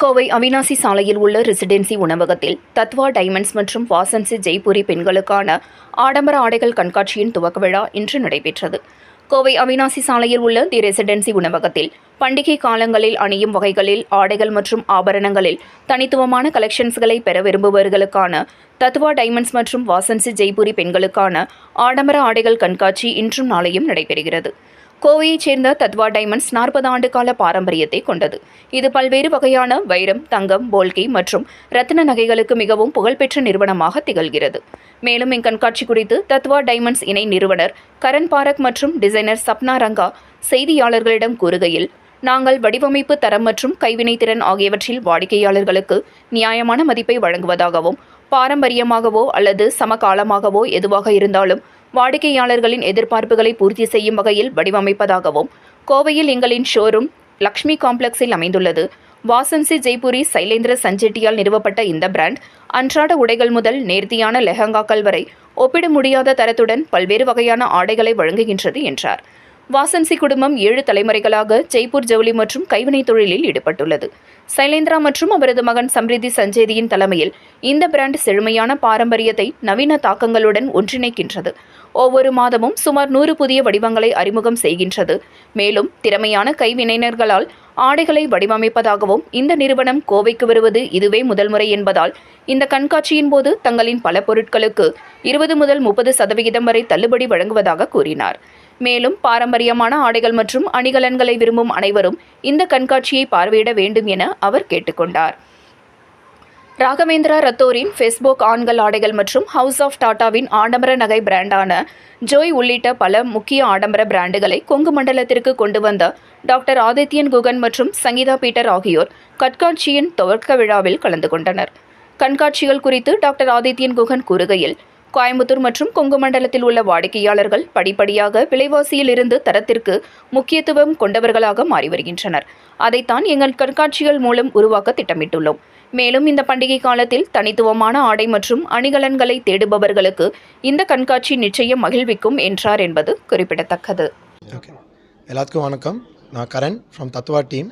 கோவை அவினாசி சாலையில் உள்ள ரெசிடென்சி உணவகத்தில் தத்வா டைமண்ட்ஸ் மற்றும் வாசன்சி ஜெய்புரி பெண்களுக்கான ஆடம்பர ஆடைகள் கண்காட்சியின் துவக்க விழா இன்று நடைபெற்றது. கோவை அவினாசி சாலையில் உள்ள தி ரெசிடென்சி உணவகத்தில் பண்டிகை காலங்களில் அணியும் வகைகளில் ஆடைகள் மற்றும் ஆபரணங்களில் தனித்துவமான கலெக்ஷன்ஸ்களை பெற விரும்புபவர்களுக்கான தத்வா டைமண்ட்ஸ் மற்றும் வாசன்சி ஜெய்புரி பெண்களுக்கான ஆடம்பர ஆடைகள் கண்காட்சி இன்றும் நாளையும் நடைபெறுகிறது. கோவையைச் சேர்ந்த தத்வா டைமண்ட்ஸ் நாற்பது ஆண்டு கால பாரம்பரியத்தை கொண்டது. இது பல்வேறு வகையான வைரம் தங்கம் போல்கி மற்றும் ரத்தின நகைகளுக்கு மிகவும் புகழ்பெற்ற நிறுவனமாக திகழ்கிறது. மேலும் இக்கண்காட்சி குறித்து தத்வா டைமண்ட்ஸ் இணை நிறுவனர் கரண் பாரக் மற்றும் டிசைனர் சப்னா ரங்கா செய்தியாளர்களிடம் கூறுகையில் நாங்கள் வடிவமைப்பு தரம் மற்றும் கைவினைத்திறன் ஆகியவற்றில் வாடிக்கையாளர்களுக்கு நியாயமான மதிப்பை வழங்குவதாகவும் பாரம்பரியமாகவோ அல்லது சமகாலமாகவோ எதுவாக இருந்தாலும் வாடிக்கையாளர்களின் எதிர்பார்ப்புகளை பூர்த்தி செய்யும் வகையில் வடிவமைப்பதாகவும் கோவையில் எங்களின் ஷோரூம் லக்ஷ்மி காம்ப்ளெக்ஸில் அமைந்துள்ளது. வாசன்சி ஜெய்புரி சைலேந்திர சஞ்செட்டியால் நிறுவப்பட்ட இந்த பிராண்ட் அன்றாட உடைகள் முதல் நேர்த்தியான லெஹங்காக்கள் வரை ஒப்பிட முடியாத தரத்துடன் பல்வேறு வகையான ஆடைகளை வழங்குகின்றது என்றார். வாசன்சி குடும்பம் ஏழு தலைமுறைகளாக ஜெய்ப்பூர் ஜவுளி மற்றும் கைவினைத் தொழிலில் ஈடுபட்டுள்ளது. சைலேந்திரா மற்றும் அவரது மகன் சம்ரிதி சஞ்சேதியின் தலைமையில் இந்த பிராண்ட் செழுமையான பாரம்பரியத்தை நவீன தாக்கங்களுடன் ஒன்றிணைக்கின்றது. ஒவ்வொரு மாதமும் சுமார் நூறு புதிய வடிவங்களை அறிமுகம் செய்கின்றது. மேலும் திறமையான கைவினைஞர்களால் ஆடைகளை வடிவமைப்பதாகவும் இந்த நிறுவனம் கோவைக்கு வருவது இதுவே முதல் முறை என்பதால் இந்த கண்காட்சியின் போது தங்களின் பல பொருட்களுக்கு இருபது முதல் முப்பது சதவிகிதம் வரை தள்ளுபடி வழங்குவதாக கூறினார். மேலும் பாரம்பரியமான ஆடைகள் மற்றும் அணிகலன்களை விரும்பும் அனைவரும் இந்த கண்காட்சியை பார்வையிட வேண்டும் என அவர் கேட்டுக்கொண்டார். ராகவேந்திரா ரத்தோரின் ஃபேஸ்புக் ஆண்கள் ஆடைகள் மற்றும் ஹவுஸ் ஆஃப் டாட்டாவின் ஆடம்பர நகை பிராண்டான ஜோய் உள்ளிட்ட பல முக்கிய ஆடம்பர பிராண்டுகளை கொங்கு மண்டலத்திற்கு கொண்டு வந்த டாக்டர் ஆதித்யன் குகன் மற்றும் சங்கீதா பீட்டர் ஆகியோர் கண்காட்சியின் துவக்க விழாவில் கலந்து கொண்டனர். கண்காட்சிகள் குறித்து டாக்டர் ஆதித்யன் குகன் கூறுகையில் கோயம்புத்தூர் மற்றும் கொங்கு மண்டலத்தில் உள்ள வாடிக்கையாளர்கள் படிப்படியாக விலைவாசியில் இருந்து தரத்திற்கு முக்கியத்துவம் கொண்டவர்களாக மாறி வருகின்றனர். அதைத்தான் எங்கள் கண்காட்சிகள் மூலம் உருவாக்க திட்டமிட்டுள்ளோம். மேலும் இந்த பண்டிகை காலத்தில் தனித்துவமான ஆடை மற்றும் அணிகலன்களை தேடுபவர்களுக்கு இந்த கண்காட்சி நிச்சயம் மகிழ்விக்கும் என்றார் என்பது குறிப்பிடத்தக்கது. ஓகே எல்லாத்துக்கும் வணக்கம். நான் கரண் ஃப்ரம் தத்வா டீம்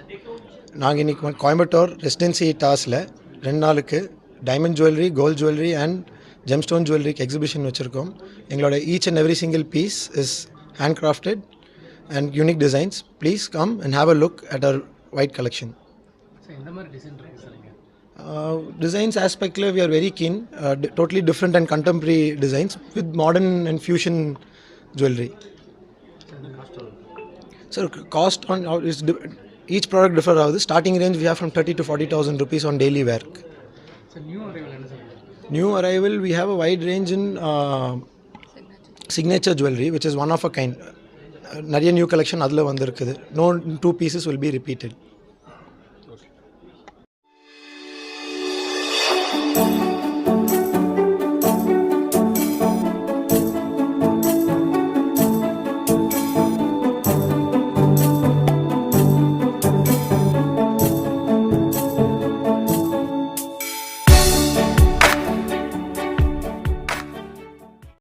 நாங்கள் இன்றைக்கி கோயம்புத்தூர் ரெசிடென்சி டாஸில் ரெண்டு நாளுக்கு diamond jewellery gold jewellery and gemstone ஜுவல்லரிக்கு எக்ஸிபிஷன் வச்சுருக்கோம் எங்களோட each and every single piece is handcrafted and unique designs please come and have a look at our white collection sir எந்த மாதிரி டிசைன் இருக்குது சார் இங்கே designs ஆஸ்பெக்டில் we are very keen totally different and contemporary designs with modern and fusion jewellery sir இந்த cost Sir, cost on uh, is di- each product differ ஆகுது starting range we have from thirty to forty thousand rupees on daily wear sir new new arrival we have a wide range in uh, signature jewellery which is one of a kind நிறைய new collection அதில் வந்திருக்குது. No two pieces will be repeated.